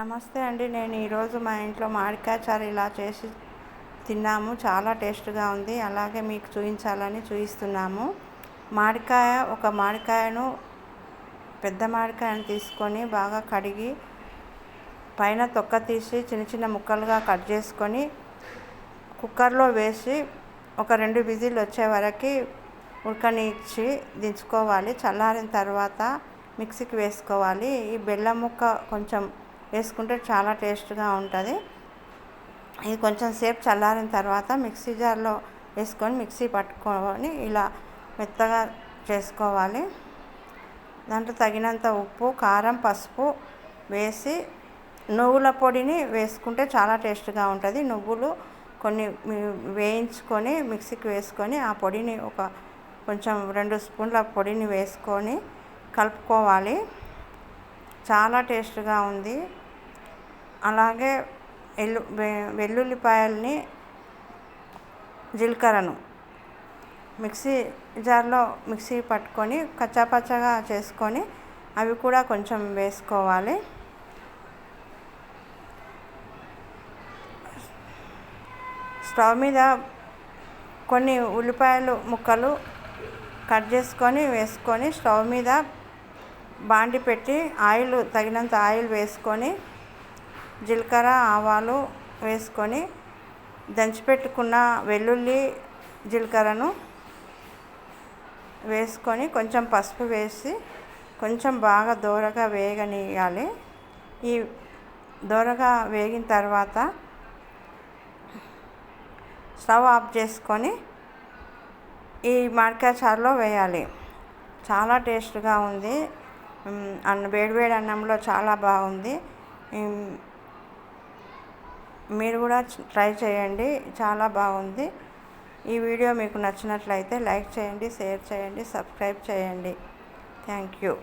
నమస్తే అండి. నేను ఈరోజు మా ఇంట్లో మామిడికాయ చారు ఇలా చేసి తిన్నాము. చాలా టేస్ట్గా ఉంది. అలాగే మీకు చూపించాలని చూపిస్తున్నాము మామిడికాయ ఒక మామిడికాయను పెద్ద మామిడికాయను తీసుకొని బాగా కడిగి పైన తొక్క తీసి చిన్న చిన్న ముక్కలుగా కట్ చేసుకొని కుక్కర్లో వేసి ఒక రెండు విజిల్ వచ్చే వరకు ఉడకనిచ్చి దించుకోవాలి. చల్లారిన తర్వాత మిక్సీకి వేసుకోవాలి. ఈ బెల్లం ముక్క కొంచెం వేసుకుంటే చాలా టేస్ట్గా ఉంటుంది. ఇది కొంచెం సేపు చల్లారిన తర్వాత మిక్సీ జార్లో వేసుకొని మిక్సీ పట్టుకొని ఇలా మెత్తగా చేసుకోవాలి. దాంట్లో తగినంత ఉప్పు కారం పసుపు వేసి నువ్వుల పొడిని వేసుకుంటే చాలా టేస్ట్గా ఉంటుంది. నువ్వులు కొన్ని వేయించుకొని మిక్సీకి వేసుకొని ఆ పొడిని ఒక కొంచెం రెండు స్పూన్ల పొడిని వేసుకొని కలుపుకోవాలి. చాలా టేస్ట్గా ఉంది. అలాగే ఎల్లు వెల్లుల్లిపాయల్ని జీలకర్రను మిక్సీ జార్లో మిక్సీ పట్టుకొని కచ్చాపచ్చగా చేసుకొని అవి కూడా కొంచెం వేసుకోవాలి. స్టవ్ మీద కొన్ని ఉల్లిపాయలు ముక్కలు కట్ చేసుకొని వేసుకొని స్టవ్ మీద బాండి పెట్టి ఆయిల్ తగినంత ఆయిల్ వేసుకొని జీలకర్ర ఆవాలు వేసుకొని దంచిపెట్టుకున్న వెల్లుల్లి జీలకర్రను వేసుకొని కొంచెం పసుపు వేసి కొంచెం బాగా దోరగా వేగనీయాలి ఈ దోరగా వేగిన తర్వాత స్టవ్ ఆఫ్ చేసుకొని ఈ మామిడికాయ చారులో వేయాలి. చాలా టేస్ట్గా ఉంది. అన్న వేడివేడి అన్నంలో చాలా బాగుంది. మీరు కూడా ట్రై చేయండి. చాలా బాగుంది. ఈ వీడియో మీకు నచ్చినట్లయితే లైక్ చేయండి షేర్ చేయండి సబ్స్క్రైబ్ చేయండి. Thank you.